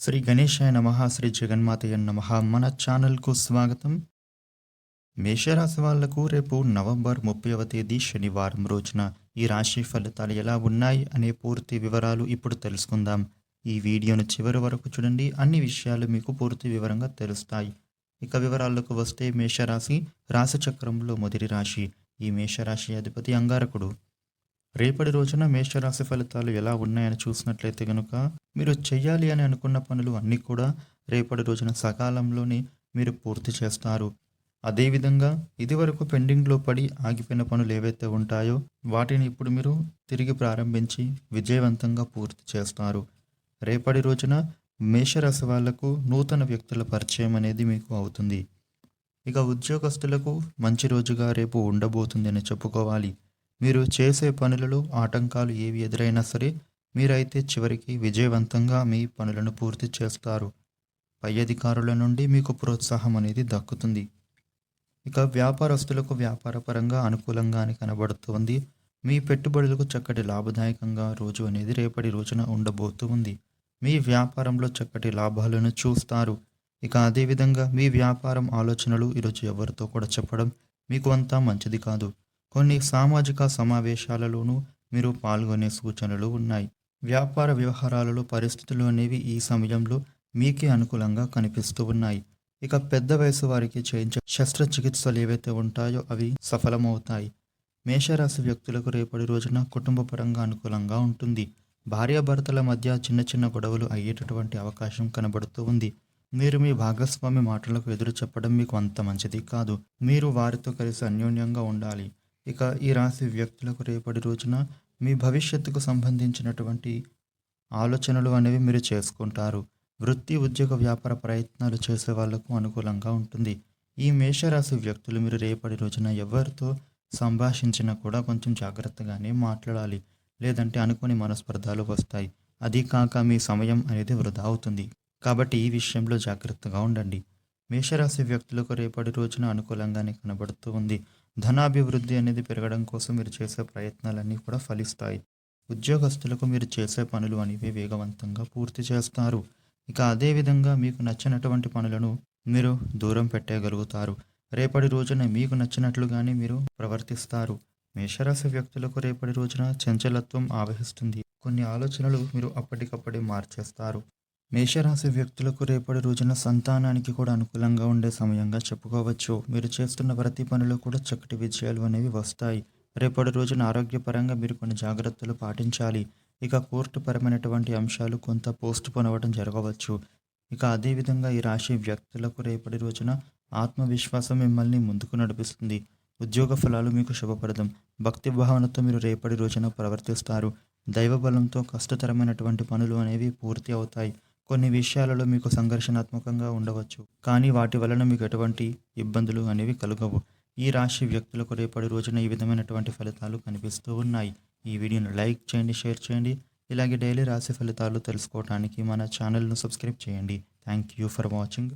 శ్రీ గణేశాయ నమ శ్రీ జగన్మాతయ నమ. మన ఛానల్కు స్వాగతం. మేషరాశి వాళ్ళకు రేపు నవంబర్ ముప్పైవ తేదీ శనివారం రోజున ఈ రాశి ఫలితాలు ఎలా ఉన్నాయి అనే పూర్తి వివరాలు ఇప్పుడు తెలుసుకుందాం. ఈ వీడియోను చివరి వరకు చూడండి. అన్ని విషయాలు మీకు పూర్తి వివరంగా తెలుస్తాయి. ఇక వివరాలకు వస్తే మేషరాశి రాశిచక్రంలో మొదటి రాశి. ఈ మేషరాశి అధిపతి అంగారకుడు. రేపటి రోజున మేషరాశి ఫలితాలు ఎలా ఉన్నాయని చూసినట్లయితే కనుక మీరు చెయ్యాలి అని అనుకున్న పనులు అన్నీ కూడా రేపటి రోజున సకాలంలోనే మీరు పూర్తి చేస్తారు. అదేవిధంగా ఇదివరకు పెండింగ్లో పడి ఆగిపోయిన పనులు ఏవైతే ఉంటాయో వాటిని ఇప్పుడు మీరు తిరిగి ప్రారంభించి విజయవంతంగా పూర్తి చేస్తారు. రేపటి రోజున మేషరాశి వాళ్ళకు నూతన వ్యక్తుల పరిచయం అనేది మీకు అవుతుంది. ఇక ఉద్యోగస్తులకు మంచి రోజుగా రేపు ఉండబోతుందని చెప్పుకోవాలి. మీరు చేసే పనులలో ఆటంకాలు ఏవి ఎదురైనా సరే మీరైతే చివరికి విజయవంతంగా మీ పనులను పూర్తి చేస్తారు. పై అధికారుల నుండి మీకు ప్రోత్సాహం అనేది దక్కుతుంది. ఇక వ్యాపారస్తులకు వ్యాపారపరంగా అనుకూలంగానే కనబడుతుంది. మీ పెట్టుబడులకు చక్కటి లాభదాయకంగా రోజు అనేది రేపటి రోజున ఉండబోతుంది మీ వ్యాపారంలో చక్కటి లాభాలను చూస్తారు. ఇక అదేవిధంగా మీ వ్యాపారం ఆలోచనలు ఈరోజు ఎవరితో కూడా చెప్పడం మీకు అంతా మంచిది కాదు. కొన్ని సామాజిక సమావేశాలలోనూ మీరు పాల్గొనే సూచనలు ఉన్నాయి. వ్యాపార వ్యవహారాలలో పరిస్థితులు అనేవి ఈ సమయంలో మీకే అనుకూలంగా కనిపిస్తూ ఉన్నాయి. ఇక పెద్ద వయసు వారికి చేయించే శస్త్రచికిత్సలు ఏవైతే ఉంటాయో అవి సఫలమవుతాయి. మేషరాశి వ్యక్తులకు రేపటి రోజున కుటుంబపరంగా అనుకూలంగా ఉంటుంది. భార్యాభర్తల మధ్య చిన్న చిన్న గొడవలు అయ్యేటటువంటి అవకాశం కనబడుతూ ఉంది. మీరు మీ భాగస్వామి మాటలకు ఎదురు చెప్పడం మీకు అంత మంచిది కాదు. మీరు వారితో కలిసి అన్యోన్యంగా ఉండాలి. ఇక ఈ రాశి వ్యక్తులకు రేపటి రోజున మీ భవిష్యత్తుకు సంబంధించినటువంటి ఆలోచనలు అనేవి మీరు చేసుకుంటారు. వృత్తి ఉద్యోగ వ్యాపార ప్రయత్నాలు చేసే వాళ్ళకు అనుకూలంగా ఉంటుంది. ఈ మేషరాశి వ్యక్తులు మీరు రేపటి రోజున ఎవరితో సంభాషించినా కూడా కొంచెం జాగ్రత్తగానే మాట్లాడాలి. లేదంటే అనుకోని మనస్పర్ధాలు వస్తాయి. అది కాక మీ సమయం అనేది వృధా అవుతుంది. కాబట్టి ఈ విషయంలో జాగ్రత్తగా ఉండండి. మేషరాశి వ్యక్తులకు రేపటి రోజున అనుకూలంగానే కనబడుతూ ఉంది. ధనాభివృద్ధి అనేది పెరగడం కోసం మీరు చేసే ప్రయత్నాలన్నీ కూడా ఫలిస్తాయి. ఉద్యోగస్తులకు మీరు చేసే పనులు అనేవి వేగవంతంగా పూర్తి చేస్తారు. ఇక అదేవిధంగా మీకు నచ్చినటువంటి పనులను మీరు దూరం పెట్టగలుగుతారు. రేపటి రోజున మీకు నచ్చినట్లుగానే మీరు ప్రవర్తిస్తారు. మేషరాశి వ్యక్తులకు రేపటి రోజున చంచలత్వం ఆవహిస్తుంది. కొన్ని ఆలోచనలు మీరు అప్పటికప్పుడే మార్చేస్తారు. మేషరాశి వ్యక్తులకు రేపటి రోజున సంతానానికి కూడా అనుకూలంగా ఉండే సమయంగా చెప్పుకోవచ్చు. మీరు చేస్తున్న ప్రతి పనిలో కూడా చక్కటి విజయాలు అనేవి వస్తాయి. రేపటి రోజున ఆరోగ్యపరంగా మీరు కొన్ని జాగ్రత్తలు పాటించాలి. ఇక కోర్టు పరమైనటువంటి అంశాలు కొంత పోస్ట్ పొనవడం జరగవచ్చు. ఇక అదేవిధంగా ఈ రాశి వ్యక్తులకు రేపటి రోజున ఆత్మవిశ్వాసం మిమ్మల్ని ముందుకు నడిపిస్తుంది. ఉద్యోగ ఫలాలు మీకు శుభప్రదం. భక్తి భావనతో మీరు రేపటి రోజున ప్రవర్తిస్తారు. దైవ బలంతో కష్టతరమైనటువంటి పనులు అనేవి పూర్తి అవుతాయి. కొన్ని విషయాలలో మీకు సంఘర్షణాత్మకంగా ఉండవచ్చు. కానీ వాటి వలన మీకు ఎటువంటి ఇబ్బందులు అనేవి కలగవు. ఈ రాశి వ్యక్తులకు రేపటి రోజున ఈ విధమైనటువంటి ఫలితాలు కనిపిస్తూ ఉన్నాయి. ఈ వీడియోను లైక్ చేయండి షేర్ చేయండి. ఇలాగే డైలీ రాశి ఫలితాలు తెలుసుకోవడానికి మన ఛానల్ను సబ్స్క్రైబ్ చేయండి. Thank you for watching.